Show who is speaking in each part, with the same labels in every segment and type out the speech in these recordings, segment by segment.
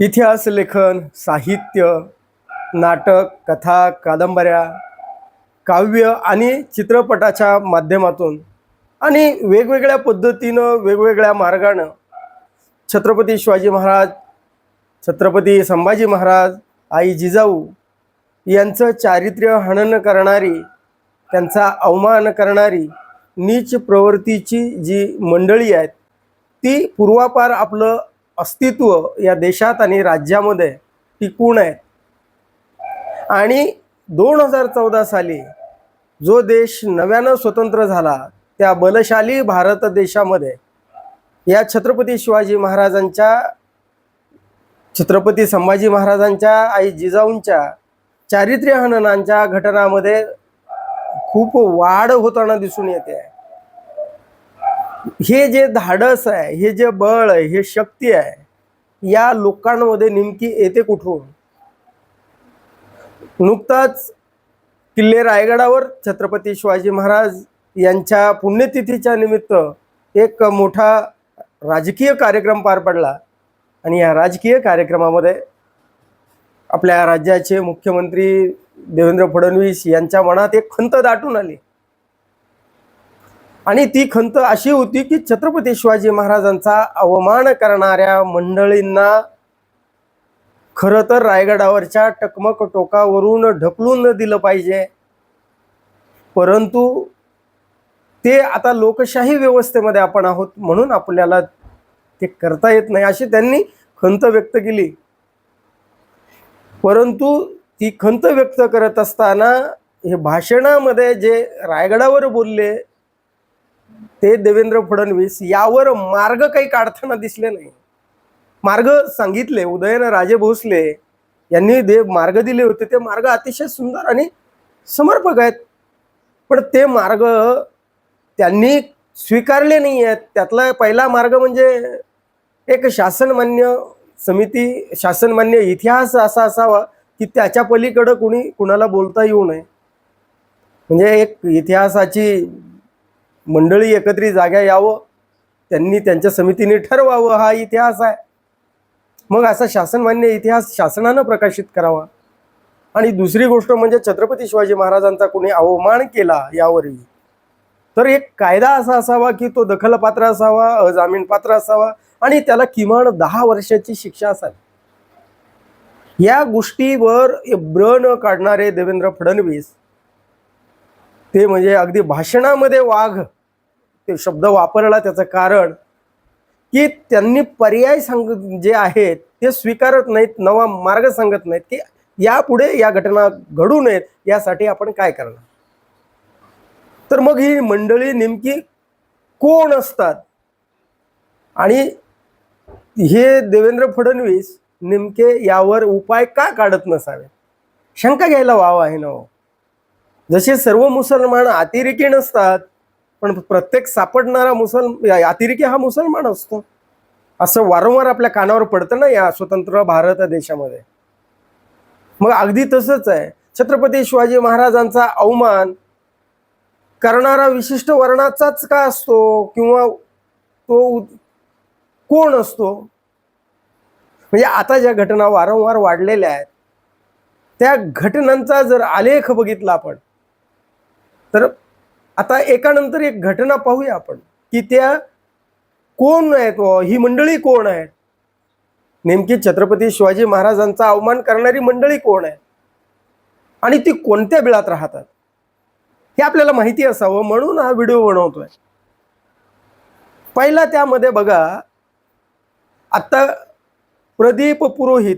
Speaker 1: इतिहास लेखन साहित्य नाटक कथा कादंबऱ्या काव्य आणि चित्रपटाच्या माध्यमातून आणि वेगवेगळ्या पद्धतीनं वेगवेगळ्या मार्गानं छत्रपती शिवाजी महाराज छत्रपती संभाजी महाराज आई जिजाऊ यांचं चारित्र्य हनन करणारी त्यांचा अवमान करणारी नीच प्रवृत्तीची जी मंडळी आहेत ती पूर्वापार आपलं अस्तित्व या देशात आणि राज्यामध्ये टिकून आहे आणि दोन हजार चौदा साली जो देश नव्यानं स्वतंत्र झाला त्या बलशाली भारत देशामध्ये या छत्रपती शिवाजी महाराजांच्या छत्रपती संभाजी महाराजांच्या आई जिजाऊंच्या चारित्र्य हननांच्या घटनामध्ये खूप वाढ होताना दिसून येते. हे जे धाडस आहे हे जे बळ आहे हे शक्ती आहे या लोकांमध्ये नेमकी येते कुठून? नुकताच किल्ले रायगडावर छत्रपती शिवाजी महाराज यांच्या पुण्यतिथीच्या निमित्त एक मोठा राजकीय कार्यक्रम पार पडला. आणि या राजकीय कार्यक्रमामध्ये आपल्या राज्याचे मुख्यमंत्री देवेंद्र फडणवीस यांच्या मनात एक खंत दाटून आली. आणि ती खंत अशी होती की छत्रपती शिवाजी महाराजांचा अवमान करणाऱ्या मंडळींना खरं तर रायगडावरच्या टकमक टोकावरून ढकलून दिलं पाहिजे. परंतु ते आता लोकशाही व्यवस्थेमध्ये आपण आहोत म्हणून आपल्याला ते करता येत नाही अशी त्यांनी खंत व्यक्त केली. परंतु ती खंत व्यक्त करत असताना हे भाषणामध्ये जे रायगडावर बोलले ते देवेंद्र फडणवीस यावर मार्ग काही काढताना दिसले नाही. मार्ग सांगितले उदयन राजे भोसले यांनी दे मार्ग दिले होते ते मार्ग अतिशय सुंदर आणि समर्पक आहेत. पण ते मार्ग त्यांनी स्वीकारले नाही आहेत. त्यातला पहिला मार्ग म्हणजे एक शासनमान्य समिती शासनमान्य इतिहास असा असावा की त्याच्या पलीकडं कुणी कुणाला बोलता येऊ नये. म्हणजे एक इतिहासाची मंडळी एकत्रित जाग्या यावं त्यांनी त्यांच्या समितीने ठरवावं हा इतिहास आहे. मग असा शासनमान्य इतिहास शासनानं प्रकाशित करावा. आणि दुसरी गोष्ट म्हणजे छत्रपती शिवाजी महाराजांचा कोणी अवमान केला यावरही. तर एक कायदा असा असावा की तो दखलपात्र असावा अजामीनपात्र असावा आणि त्याला किमान दहा वर्षाची शिक्षा असावी. या गोष्टीवर ब्र न काढणारे देवेंद्र फडणवीस ते म्हणजे अगदी भाषणामध्ये वाघ ते शब्द वापरला त्याचं कारण की त्यांनी पर्याय सांग जे आहेत ते स्वीकारत नाहीत नवा मार्ग सांगत नाहीत की यापुढे या घटना घडू नयेत यासाठी आपण काय करणार? तर मग ही मंडळी नेमकी कोण असतात? आणि हे देवेंद्र फडणवीस नेमके यावर उपाय का काढत नसावे शंका घ्यायला वाव आहे ना हो. जसे सर्व मुसलमान अतिरेकी नसतात पण प्रत्येक सापडणारा मुसल अतिरेकी हा मुसलमान असतो. असं वारंवार आपल्या कानावर पडतं ना या स्वतंत्र भारत देशामध्ये. मग अगदी तसंच आहे. छत्रपती शिवाजी महाराजांचा अवमान करणारा विशिष्ट वर्णाचाच का असतो? किंवा तो कोण असतो? म्हणजे आता ज्या घटना वारंवार वाढलेल्या आहेत त्या घटनांचा जर आलेख बघितला आपण तर आता एकानंतर एक घटना पाहूया आपण की त्या कोण आहेत हो? ही? मंडळी कोण आहेत? नेमकी छत्रपती शिवाजी महाराजांचा अवमान करणारी मंडळी कोण आहे आणि ती कोणत्या बिळात राहतात? हे आपल्याला माहिती असावं म्हणून हा व्हिडिओ बनवतोय. पहिला त्यामध्ये बघा आता प्रदीप पुरोहित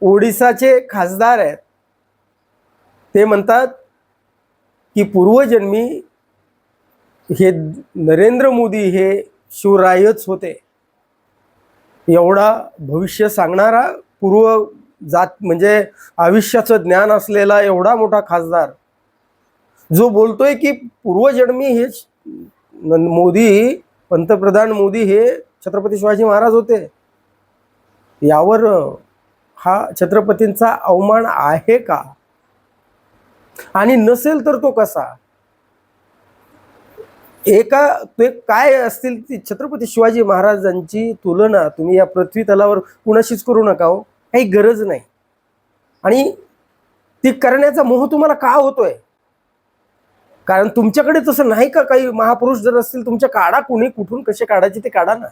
Speaker 1: ओडिसाचे खासदार आहेत. ते म्हणतात की पूर्वजन्मी हे नरेंद्र मोदी हे शिवरायच होते. एवढा भविष्य सांगणारा पूर्व जात म्हणजे आयुष्याचं ज्ञान असलेला एवढा मोठा खासदार जो बोलतोय की पूर्वजन्मी हे न- मोदी पंतप्रधान मोदी हे छत्रपती शिवाजी महाराज होते. यावर हा छत्रपतींचा अवमान आहे का? आणि नसेल तर तो कसा? एका ते काय असतील ती छत्रपती शिवाजी महाराजांची तुलना तुम्ही या पृथ्वी तलावर कुणाशीच करू नका हो. काही गरज नाही. आणि ती करण्याचा मोह तुम्हाला का होतोय? कारण तुमच्याकडे तसं नाही का काही महापुरुष जर असतील तुमच्या काढा कुणी कुठून कसे काढायचे ते काढा ना.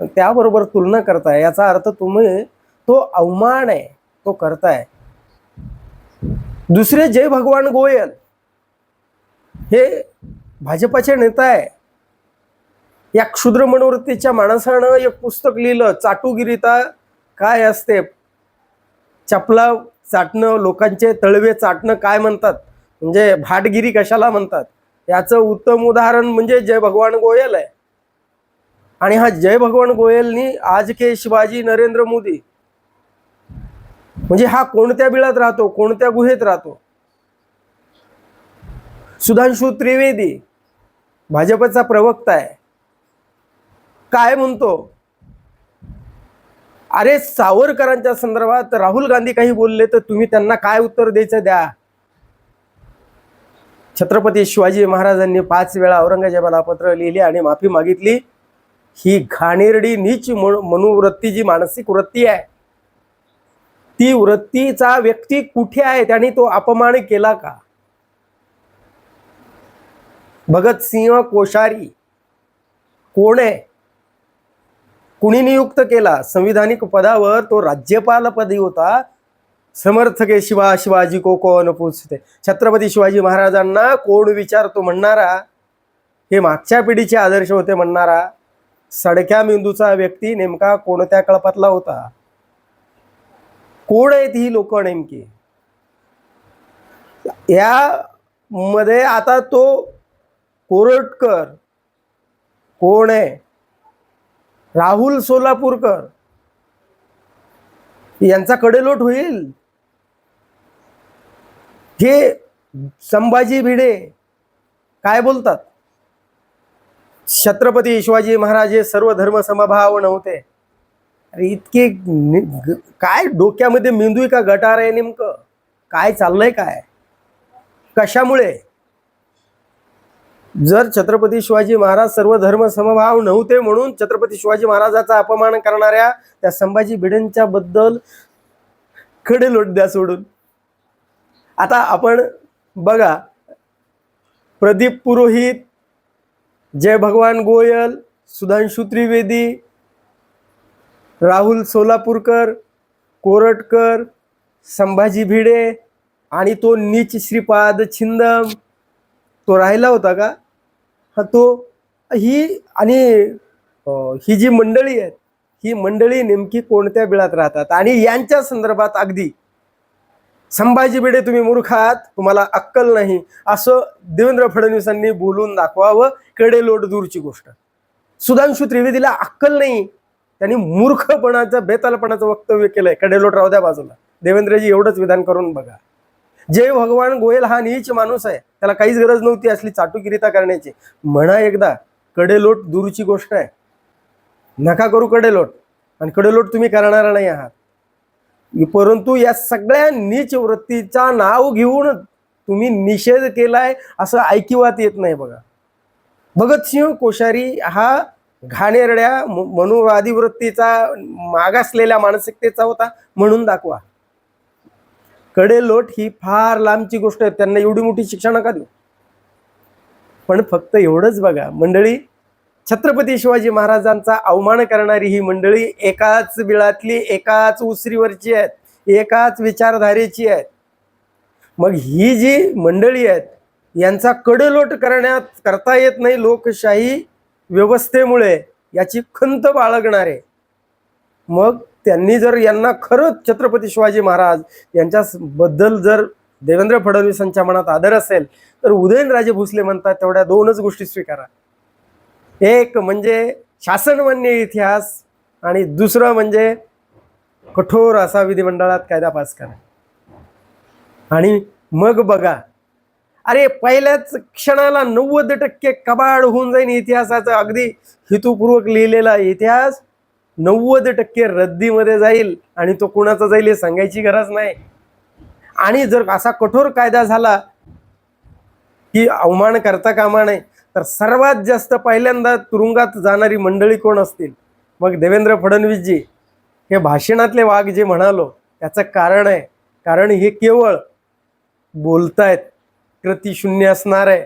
Speaker 1: पण त्याबरोबर तुलना करताय याचा अर्थ तुम्ही तो अवमान आहे तो करताय. दुसरे जय भगवान गोयल. हे भाजपाचे नेता आहे. या क्षुद्र मनोवृत्तीच्या माणसानं एक पुस्तक लिहिलं चाटुगिरीता काय असते? चपला चाटणं लोकांचे तळवे चाटणं काय म्हणतात? म्हणजे भाटगिरी कशाला म्हणतात? याचं उत्तम उदाहरण म्हणजे जय भगवान गोयल आहे. आणि हा जय भगवान गोयलनी आज के शिवाजी नरेंद्र मोदी म्हणजे हा कोणत्या बिळात राहतो कोणत्या गुहेत राहतो? सुधांशु त्रिवेदी भाजपचा प्रवक्ता आहे. काय म्हणतो? अरे सावरकरांच्या संदर्भात राहुल गांधी काही बोलले तर तुम्ही त्यांना काय उत्तर द्यायचं द्या. छत्रपती शिवाजी महाराजांनी पाच वेळा औरंगजेबाला पत्र लिहिले आणि माफी मागितली. ही घाणेरडी नीच मन- मनोवृत्ती जी मानसिक वृत्ती आहे. ती वृत्तीचा व्यक्ती कुठे आहे त्याने तो अपमान केला का? भगतसिंह कोश्यारी कोण आहे? कुणी नियुक्त केला? संविधानिक पदावर तो राज्यपाल पदी होता. समर्थके शिवा शिवाजी को कोण पूछते? छत्रपती शिवाजी महाराजांना कोण विचारतो म्हणणारा? हे मागच्या पिढीचे आदर्श होते म्हणणारा. सडक्या मेंदूचा व्यक्ती नेमका कोणत्या कळपातला होता? कोण आहेत ही लोक नेमकी? या मध्ये आता तो कोरटकर कोण आहे? राहुल सोलापूरकर. यांचा कडेलोट होईल. हे संभाजी भिडे काय बोलतात? छत्रपती शिवाजी महाराज हे सर्व धर्म समभाव नव्हते. अरे इतके काय डोक्यामध्ये मेंदू का गटार आहे नेमकं? काय चाललंय काय? कशामुळे? जर छत्रपती शिवाजी महाराज सर्व धर्म समभाव नव्हते म्हणून छत्रपती शिवाजी महाराजाचा अपमान करणाऱ्या त्या संभाजी भिडेंच्या बद्दलकडे लोट द्या सोडून. आता आपण बघा प्रदीप पुरोहित जय भगवान गोयल सुधांशु त्रिवेदी राहुल सोलापूरकर कोरटकर संभाजी भिडे आणि तो नीच श्रीपाद छिंदम तो राहिला होता का? हा तो ही आणि ही जी मंडळी आहेत ही मंडळी नेमकी कोणत्या बिळात राहतात? आणि यांच्या संदर्भात अगदी संभाजी भिडे तुम्ही मूर्ख आहात तुम्हाला अक्कल नाही. असं देवेंद्र फडणवीसांनी बोलून दाखवावं कडेलोट दूरची गोष्ट. सुधांशु त्रिवेदीला अक्कल नाही. त्यांनी मूर्खपणाचं बेतालपणाचं वक्तव्य केलंय कडेलोट राहू द्या बाजूला. देवेंद्रजी एवढंच विधान करून बघा. जय भगवान गोयल हा नीच माणूस आहे त्याला काहीच गरज नव्हती असली चाटुकिरिता करण्याची. म्हणा एकदा कडेलोट दूरची गोष्ट आहे. नका करू कडेलोट. आणि कडेलोट तुम्ही करणार नाही आहात. परंतु या सगळ्या नीच वृत्तीचा नाव घेऊन तुम्ही निषेध केलाय असं ऐकिवात येत नाही बघा. भगतसिंह कोश्यारी हा घाणेरड्या म- वृत्तीचा मागासलेल्या मानसिकतेचा होता म्हणून दाखवा. कडेलोट ही फार लांबची गोष्ट आहे त्यांना एवढी मोठी शिक्षा नका देऊ. पण फक्त एवढंच बघा मंडळी छत्रपती शिवाजी महाराजांचा अवमान करणारी ही मंडळी एकाच बिळातली एकाच उसरीवरची आहेत एकाच विचारधारेची आहेत. मग ही जी मंडळी आहेत यांचा कडेलोट करण्यात करता येत नाही लोकशाही व्यवस्थेमुळे याची खंत बाळगणारे. मग त्यांनी जर यांना खरंच छत्रपती शिवाजी महाराज यांच्याबद्दल जर देवेंद्र फडणवीसांच्या मनात आदर असेल तर उदयनराजे भोसले म्हणतात तेवढ्या दोनच गोष्टी स्वीकारा. एक म्हणजे शासनमान्य इतिहास आणि दुसरं म्हणजे कठोर असा विधिमंडळात कायदा पास करा. आणि मग बघा अरे पहिल्याच क्षणाला नव्वद टक्के कबाड होऊन जाईन इतिहासाचा. अगदी हेतुपूर्वक लिहिलेला इतिहास नव्वद टक्के रद्दीमध्ये जाईल आणि तो कुणाचा जाईल हे सांगायची गरज नाही. आणि जर असा कठोर कायदा झाला की अवमान करता कामा नये तर सर्वात जास्त पहिल्यांदा तुरुंगात जाणारी मंडळी कोण असतील? मग देवेंद्र फडणवीसजी. हे भाषणातले वाघ जे म्हणालो त्याचं कारण आहे. कारण हे केवळ बोलतायत. कृतीशून्य असणार आहे.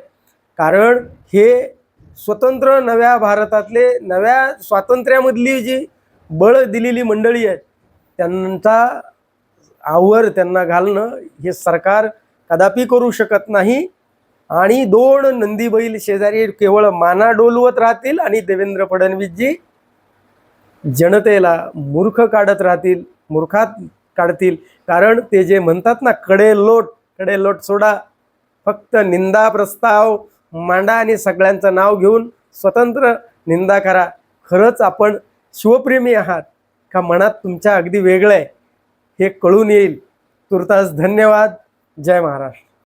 Speaker 1: कारण हे स्वतंत्र नव्या भारतातले नव्या स्वातंत्र्यामधली जी बळ दिलेली मंडळी आहेत त्यांचा आवर त्यांना घालणं हे सरकार कदापि करू शकत नाही. आणि दोन नंदी बैल शेजारी केवळ माना डोलवत राहतील आणि देवेंद्र फडणवीसजी जनतेला मूर्ख काढत राहतील मूर्खात काढतील. कारण ते जे म्हणतात ना कडे लोटकडे लोट सोडा फक्त निंदा प्रस्ताव मांडा आणि सगळ्यांचं नाव घेऊन स्वतंत्र निंदा करा. खरंच आपण शिवप्रेमी आहात. का मनात तुमच्या अगदी वेगळं आहे. हे कळून येईल. तुर्तास धन्यवाद. जय महाराष्ट्र.